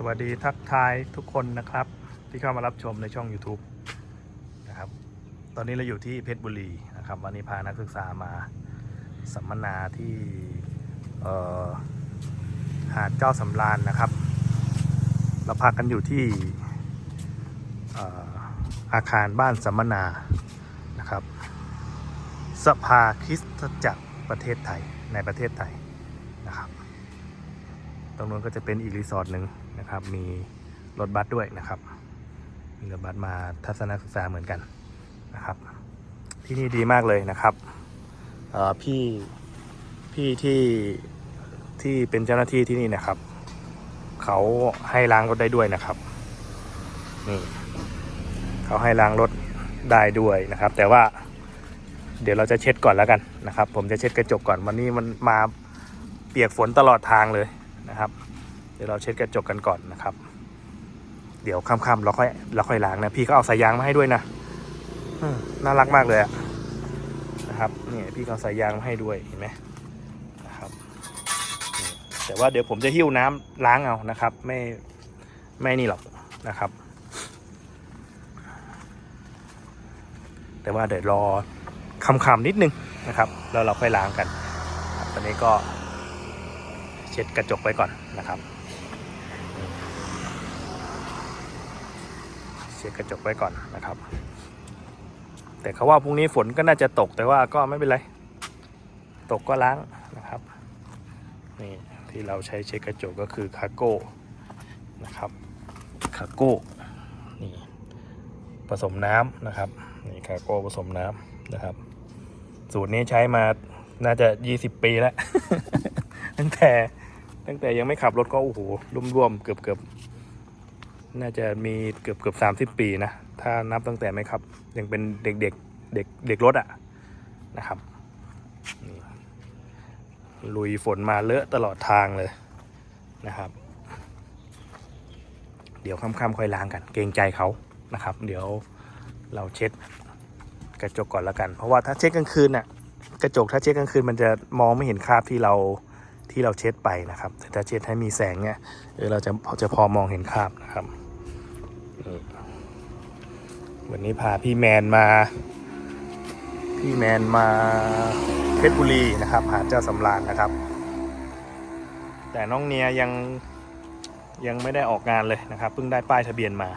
สวัสดีทักทายทุกคนนะครับ ที่เข้ามารับชมในช่อง YouTube นะครับ ตอนนี้เราอยู่ที่เพชรบุรีนะครับ วันนี้พานักศึกษามาสัมมนาที่หาดเจ้าสำราญนะครับ เราพักกันอยู่ที่อออาคารบ้านสัมมนานะครับ สภาคริสตจักรประเทศไทยในประเทศไทยนะครับ ตรงนู้นก็จะเป็นอีกรีสอร์ทหนึ่ง นะครับ มีรถบัสด้วยนะครับ มีรถบัสมาทัศนศึกษาเหมือนกันนะครับ ที่นี่ดีมากเลยนะครับพี่พี่ที่ที่เป็นเจ้าหน้าที่ที่นี่นะครับ เขาให้ล้างรถได้ด้วยนะครับนี่เขาให้ล้างรถได้ด้วยนะครับ แต่ว่าเดี๋ยวเราจะเช็ดก่อนแล้วกันนะครับ ผมจะเช็ดกระจกก่อนวันนี้มันมาเปียกฝนตลอดทางเลยนะครับ เดี๋ยวเราเช็ดกระจกกันก่อนนะครับ เดี๋ยวค่ำๆเราค่อยเราค่อยล้างนะพี่ก็เอาสายยางมาให้ด้วยนะน่ารักมากเลยะนะครับนี่พี่เอาสายยางมาให้ด้วยเห็นไหมนะครับแต่ว่าเดี๋ยวผมจะหิ้วน้ำล้างเอานะครับ ไม่ไม่นี่หรอกนะครับ แต่ว่าเดี๋ยวรอคำๆนิดนึงนะครับแล้วเราค่อยล้างกันตอนนี้ก็เช็ดกระจกไว้ก่อนนะครับ เช็ดกระจกไว้ก่อนนะครับ แต่เขาว่าพรุ่งนี้ฝนก็น่าจะตกแต่ว่าก็ไม่เป็นไร ตกก็ล้างนะครับนี่ที่เราใช้เช็ดกระจกก็คือคาโก้นะครับคาโก้นี่ผสมน้ำนะครับนี่คาโก้ผสมน้ำนะครับ สูตรนี้ใช้มาน่าจะ 20 ปีแล้ว ตั้งแต่ตั้งแต่ยังไม่ขับรถก็โอ้โหร่วมๆเกือบเกือบ น่าจะมีเกือบเกือบสามสิบปีนะ ถ้านับตั้งแต่ไหม่ขับ ยังเป็นเด็กเด็กเด็กเด็กรถอะนะครับลุยฝนมาเลอะตลอดทางเลยนะครับ เดี๋ยวค่ำๆค่อยล้างกัน เกรงใจเขานะครับ เดี๋ยวเราเช็ดกระจกก่อนแล้วกัน เพราะว่าถ้าเช็ดกลางคืนน่ะกระจกถ้าเช็ดกลางคืนมันจะมองไม่เห็นคราบที่เราที่เราเช็ดไปนะครับ แต่ถ้าเช็ดให้มีแสงเนี่ยเออเราจะจะพอมองเห็นคราบนะครับ วันนี้พาพี่แมนมา พี่แมนมาเพชรบุรีนะครับ หาดเจ้าสำราญนะครับ แต่น้องเนียยังยังไม่ได้ออกงานเลยนะครับ เพิ่งได้ป้ายทะเบียนมา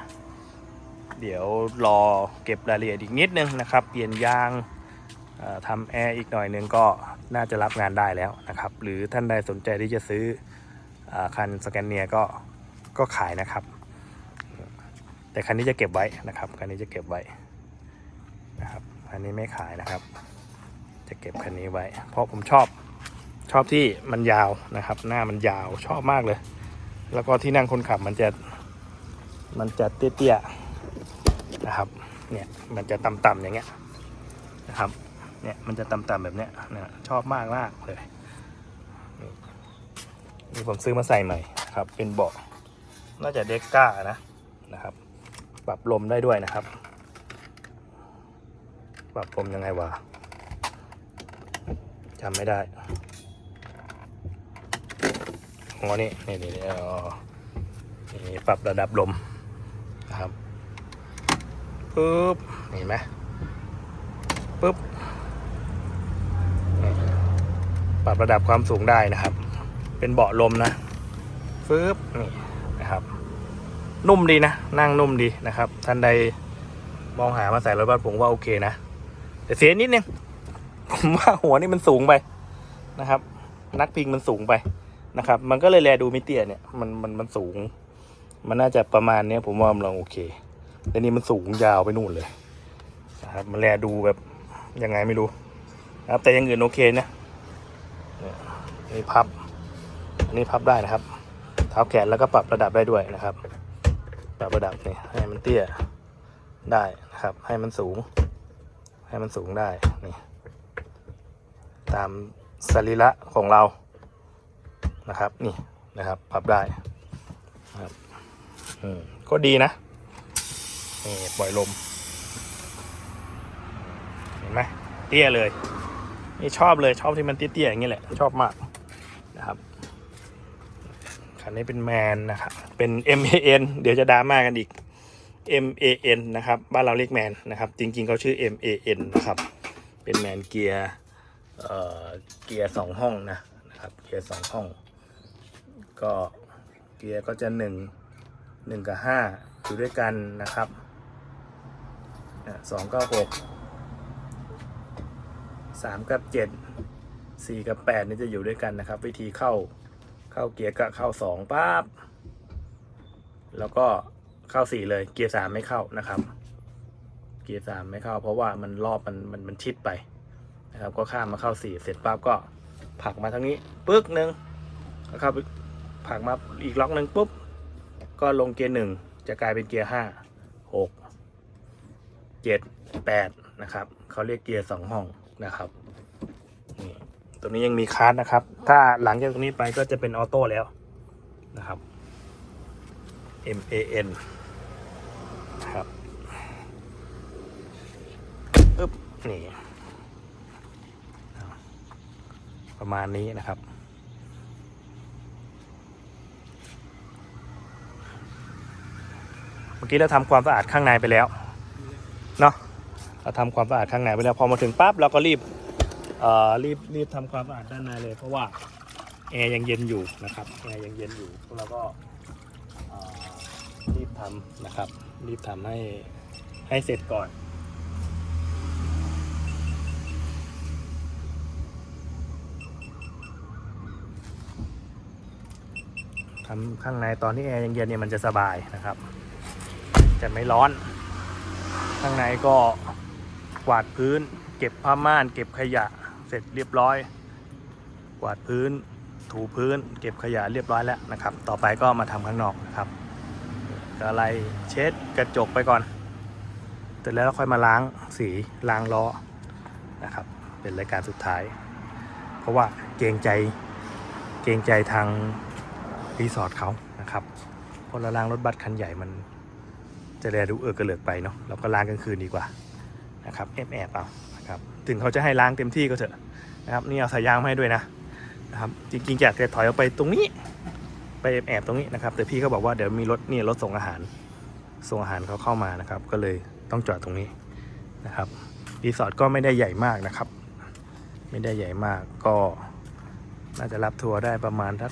เดี๋ยวรอเก็บรายละเอียดอีกนิดนึงนะครับ เปลี่ยนยางทำแอร์อีกหน่อยนึงก็น่าจะรับงานได้แล้วนะครับ หรือท่านใดสนใจที่จะซื้ออคันสแกนเนียก็ก็ขายนะครับ แต่คันนี้จะเก็บไว้นะครับคันนี้จะเก็บไว้นะครับคันนี้ไม่ขายนะครับ จะเก็บคันนี้ไว้ เพราะผมชอบชอบที่มันยาวนะครับ หน้ามันยาวชอบมากเลย แล้วก็ที่นั่งคนขับมันจะมันจะเตี้ยๆนะครับเนี่ยมันจะต่ำๆอย่างเงี้ยนะครับเนี่ยมันจะต่ำๆแบบเนี้ยนะชอบมากมากเลยนี่ผมซื้อมาใส่ใหม่ครับ เป็นเบาะน่าจะเด็กก้านะนะครับ ปรับลมได้ด้วยนะครับ ปรับลมยังไงวะจำไม่ได้อ๋อนี่นี่นี่นี่อ๋อนี่ปรับระดับลมนะครับปึ๊บเห็นไหมปึ๊บปรับระดับความสูงได้นะครับ เป็นเบาะลมนะฟึบนี่นะครับ นุ่มดีนะ นั่งนุ่มดีนะครับ ท่านใดมองหามาใส่รถบัสผมว่าโอเคนะ แต่เสียนิดนึงผมว่าหัวนี่มันสูงไปนะครับ นักพิงมันสูงไปนะครับ มันก็เลยแลดูมิเตียเนี่ยมันมันมันสูง มันน่าจะประมาณเนี้ยผมว่ามันโอเคแต่นี่มันสูงยาวไปนู่นเลยนะครับ มันแลดูแบบยังไงไม่รู้นะครับ แต่ยังอื่นโอเคนะนนี้พับอันนี้พับได้นะครับ เท้าแขนแล้วก็ปรับระดับได้ด้วยนะครับ ปรับระดับนี่ให้มันเตี้ยได้นะครับ ให้มันสูง ให้มันสูงได้นี่ตามสรีระของเรานะครับนี่นะครับปรับได้นะครับอืมก็ดีนะนี่ปล่อยลมเห็นไหมเตี้ยเลย นี่ชอบเลยชอบที่มันเตี้ยๆอย่างนี้แหละชอบมากนะครับ คันนี้เป็นแมนนะครับเป็น M A N เดี๋ยวจะดราม่ากันอีก M A N นะครับบ้านเราเรียกแมนนะครับ จริงๆเขาชื่อ M A N นะครับเป็นแมนเกียร์เอ่อเกียร์สองห้องนะนะครับเกียร์สองห้อง ก็เกียร์ก็จะหนึ่งหนึ่งกับห้าอยู่ด้วยกันนะครับสองก็หกสามกับเจ็ดสี่กับแปดนี่จะอยู่ด้วยกันนะครับ วิธีเข้า เข้าเกียร์ก็เข้าสองปั๊บแล้วก็เข้าสี่เลยเกียร์สามไม่เข้านะครับ เกียร์สามไม่เข้า เพราะว่ามันรอบมันมันมันชิดไปนะครับ ก็ข้ามมาเข้าสี่เสร็จปั๊บก็ผักมาทางนี้ปึ๊กหนึ่งแล้วเข้าไปผักมาอีกล็อกหนึ่งปุ๊บก็ลงเกียร์หนึ่งจะกลายเป็นเกียร์ห้าหกเจ็ดแปดนะครับเขาเรียกเกียร์สองห้องนะครับ ตัวนี้ยังมีคาร์ดนะครับ ถ้าหลังจากตรงนี้ไปก็จะเป็นออโต้แล้วนะครับ M A N ครับปึ๊บนี่ ประมาณนี้นะครับเมื่อกี้เราทำความสะอาดข้างในไปแล้ว เนาะเราทำความสะอาดข้างในไปแล้ว พอมาถึงปั๊บเราก็รีบ รีบรีบทำความสะอาดด้านในเลยเพราะว่าแอร์ยังเย็นอยู่นะครับแอร์ยังเย็นอยู่เราก็รีบทำนะครับ รีบทำให้ให้เสร็จก่อนทำข้างในตอนที่แอร์ยังเย็นเนี่ยมันจะสบายนะครับ จะไม่ร้อน ข้างในก็กวาดพื้น เก็บผ้าม่าน เก็บขยะ เสร็จเรียบร้อย กวาดพื้น ถูพื้น เก็บขยะเรียบร้อยแล้วนะครับ ต่อไปก็มาทำข้างนอกนะครับก็ไลเช็ดกระจกไปก่อนเสร็จแล้วค่อยมาล้างสีล้างล้อนะครับ เป็นรายการสุดท้าย เพราะว่าเกรงใจเกรงใจทางรีสอร์ทเขานะครับพอเราล้างรถบัสคันใหญ่มันจะแลดูเออกระเลิกไปเนาะเราก็ล้างกลางคืนดีกว่านะครับแอบแอบเอา นะครับถึงเขาจะให้ล้างเต็มที่ก็เถอะนะครับนี่เอาสายยางมาให้ด้วยนะนะครับจริงๆอยากจะถอยออกไปตรงนี้ ไปแอบตรงนี้นะครับ แต่พี่เขาบอกว่าเดี๋ยวมีรถนี่รถส่งอาหาร ส่งอาหารเขาเข้ามานะครับ ก็เลยต้องจอดตรงนี้นะครับรีสอร์ทก็ไม่ได้ใหญ่มากนะครับ ไม่ได้ใหญ่มากก็น่าจะรับทัวร์ได้ประมาณทัก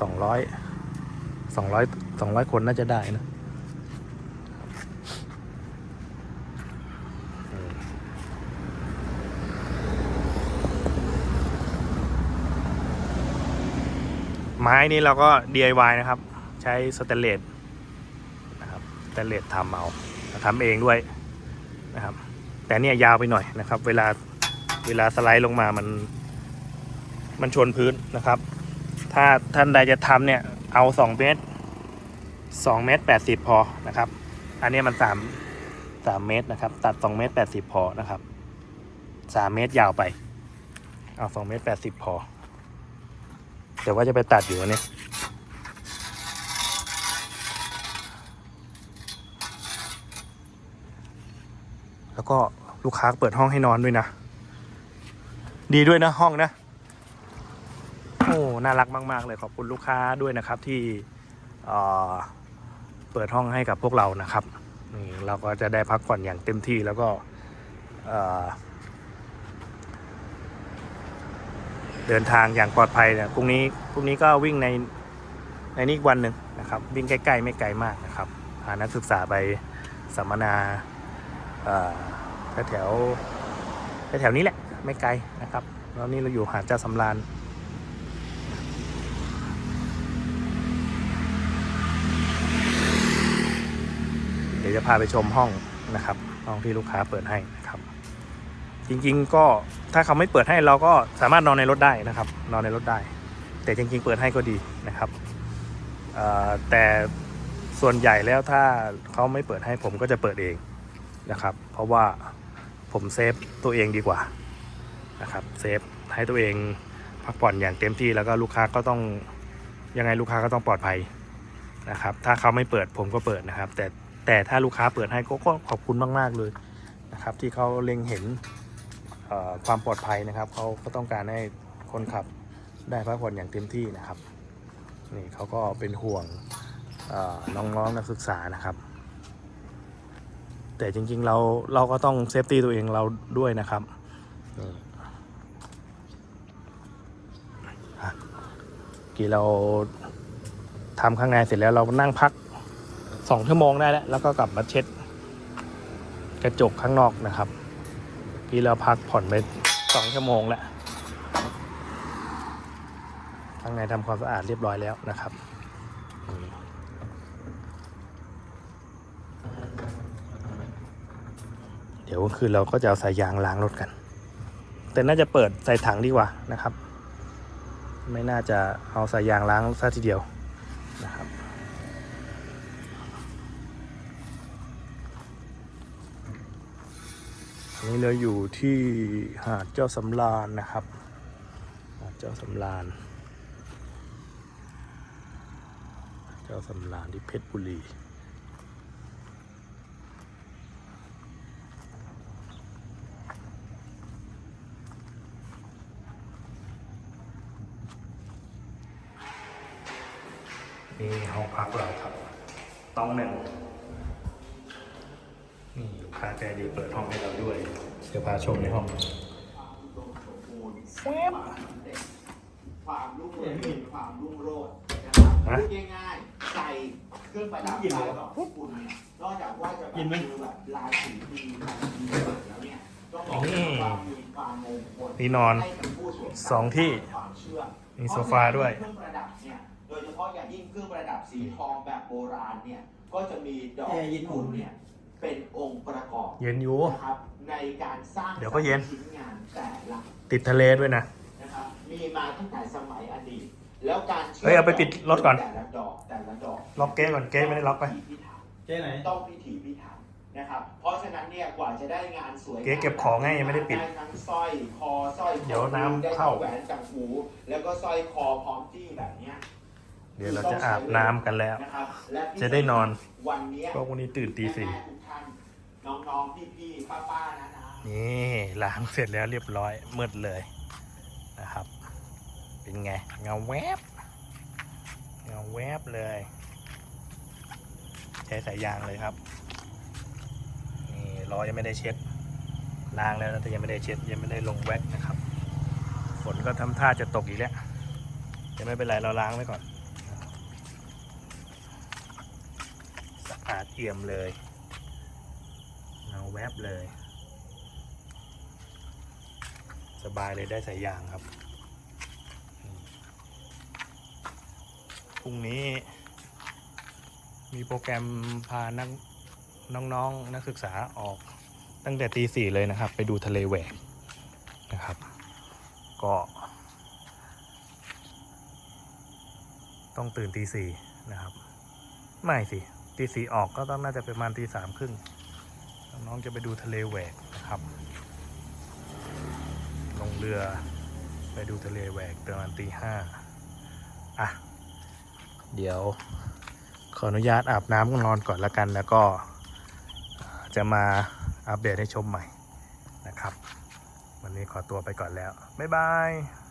สองร้อยสองร้อยสองร้อยคนน่าจะได้นะ ไม้นี้เราก็ DIY นะครับ ใช้สแตนเลสนะครับสแตนเลสทำเอาทำเองด้วยนะครับ แต่เนี่ยยาวไปหน่อยนะครับ เวลาเวลาสไลด์ลงมามัน มันชนพื้นนะครับ ถ้าท่านใดจะทำเนี่ยเอา2เมตร2เมตร80 พอนะครับ อันนี้มัน3 3เมตรนะครับ ตัด2เมตร80 พอนะครับ3เมตรยาวไป เอา2เมตร80 พอ แต่ว่าจะไปตัดอยู่อันนี้แล้วก็ลูกค้าเปิดห้องให้นอนด้วยนะ ดีด้วยนะห้องนะ โอ้ น่ารักมาก ๆ เลยขอบคุณลูกค้าด้วยนะครับที่เอ่อเปิดห้องให้กับพวกเรานะครับ นี่เราก็จะได้พักผ่อนอย่างเต็มที่แล้วก็ เดินทางอย่างปลอดภัยเนี่ยพรุ่งนี้พรุ่งนี้ก็วิ่งในในนี้อีกวันหนึ่งนะครับ วิ่งใกล้ๆ ไม่ไกลมากนะครับพานักศึกษาไปสัมมนาแถวแถวนี้แหละ ไม่ไกลนะครับแล้วนี่เราอยู่หาดเจ้าสำราญเดี๋ยวจะพาไปชมห้องนะครับ ห้องที่ลูกค้าเปิดให้นะครับ จริงๆก็ถ้าเขาไม่เปิดให้เราก็สามารถนอนในรถได้นะครับ นอนในรถได้ แต่จริง ๆ เปิดให้ก็ดีนะครับแต่ส่วนใหญ่แล้วถ้าเขาไม่เปิดให้ผมก็จะเปิดเองนะครับ เพราะว่าผมเซฟตัวเองดีกว่านะครับเซฟให้ตัวเองพักผ่อนอย่างเต็มที่แล้วก็ลูกค้าก็ต้องยังไงลูกค้าก็ต้องปลอดภัยนะครับ ถ้าเขาไม่เปิดผมก็เปิดนะครับ แต่แต่ถ้าลูกค้าเปิดให้ก็ขอบคุณมาก ๆ เลยนะครับ ที่เขาเล็งเห็น ความปลอดภัยนะครับเขาก็ต้องการให้คนขับได้พักผ่อนอย่างเต็มที่นะครับนี่เขาก็เป็นห่วงเอ่อน้องๆนักศึกษานะครับ แต่จริงๆเราเราก็ต้องเซฟตี้ตัวเองเราด้วยนะครับนี่อะกี่เราทำข้างในเสร็จแล้วเรานั่งพักสองชั่วโมงได้แล้ว แล้วก็กลับมาเช็ดกระจกข้างนอกนะครับ กี่เราพักผ่อนไปสองชั่วโมงแล้วข้างในทำความสะอาดเรียบร้อยแล้วนะครับเดี๋ยวคืนเราก็จะเอาสายยางล้างรถกัน แต่น่าจะเปิดใส่ถังดีกว่านะครับ ไม่น่าจะเอาสายยางล้างซะทีเดียวนะครับ นนี้เราอยู่ที่หาดเจ้าสำราญนะครับ หาดเจ้าสำราญ เจ้าสำราญที่เพชรบุรีนี่ห้องพักเราครับ ต้องหนึ่งนี่ลูก ค้าใจดีเปิดห้องให้เราด้วยเดี๋ยวพาชมในห้องแฟบความรุ่งเรืองความรุ่งโรจน์นะครับฮะพูดง่ายๆใส่เครื่องประดับลายดอกพิกุลเนี่ยนอกจากว่าจะแบบดูแบบลายสีดีลายดีแล้วเนี่ยต้องบอกว่าความมีความมงคลที่นอนให้กับผู้สวมใสองที่ความเชื่อมีโซฟาด้วยเครื่องประดับเนี่ยโดยเฉพาะอย่างยิ่งเครื่องประดับสีทองแบบโบราณเนี่ยก็จะมีดอกพิกุลเนี่ย เป็นองค์ประกอบเย็นอยู่ นะครับในการสร้างเดี๋ยวก็เย็น ชิ้นงานแต่ละติดทะเลด้วยนะ นะครับมีมาตั้งแต่สมัยอดีต แล้วการเฮ้ยเอาไปปิดรถก่อน แต่ละดอกแต่ละดอกล็อกเก๊ก่อนเก๊ไม่ได้ล็อกไป พิถีพิถัน เจ๊ไหน ต้องพิถีพิถันนะครับ เพราะฉะนั้นเนี่ยกว่าจะได้งานสวยเก๊เก็บของไงยังไม่ได้ปิดได้ทั้งสร้อยคอสร้อยคอเดี๋ยวน้ำเข้า ได้ทั้งแหวนต่างหูแล้วก็สร้อยคอพร้อมจี้แบบเนี้ยเดี๋ยวเราจะอาบน้ำกันแล้ว นะครับและที่จะได้นอน วันเนี้ยเพราะวันนี้ตื่นตีสี่แม่ๆทุกท่า น้องๆพี่ๆป้าๆนะนะนี่ล้างเสร็จแล้วเรียบร้อยมืดเลยนะครับ เป็นไงเงาแวบเงาแวบเลย ใช้สายยางเลยครับนี่ล้อยังไม่ได้เช็ดล้างแล้วแต่ยังไม่ได้เช็ดยังไม่ได้ลงแว็กนะครับฝนก็ทำท่าจะตกอีกแล้วจะไม่เป็นไรเราล้างไว้ก่อนสะอาดเอี่ยมเลย แวบเลย สบายเลยได้สายยางครับพรุ่งนี้ มีโปรแกรมพานักน้องๆนักศึกษาออกตั้งแต่ตีสี่เลยนะครับ ไปดูทะเลแหวกนะครับ ก็ ต้องตื่นตีสี่นะครับ ไม่สิตีสี่ออกก็ต้องน่าจะประมาณตีสามครึ่ง น้องๆจะไปดูทะเลแหวกนะครับ ลงเรือไปดูทะเลแหวกประมาณตีห้าอะ เดี๋ยวขออนุญาตอาบน้ำนอนก่อนละกันแล้วก็จะมาอัปเดตให้ชมใหม่นะครับ วันนี้ขอตัวไปก่อนแล้ว บ๊ายบาย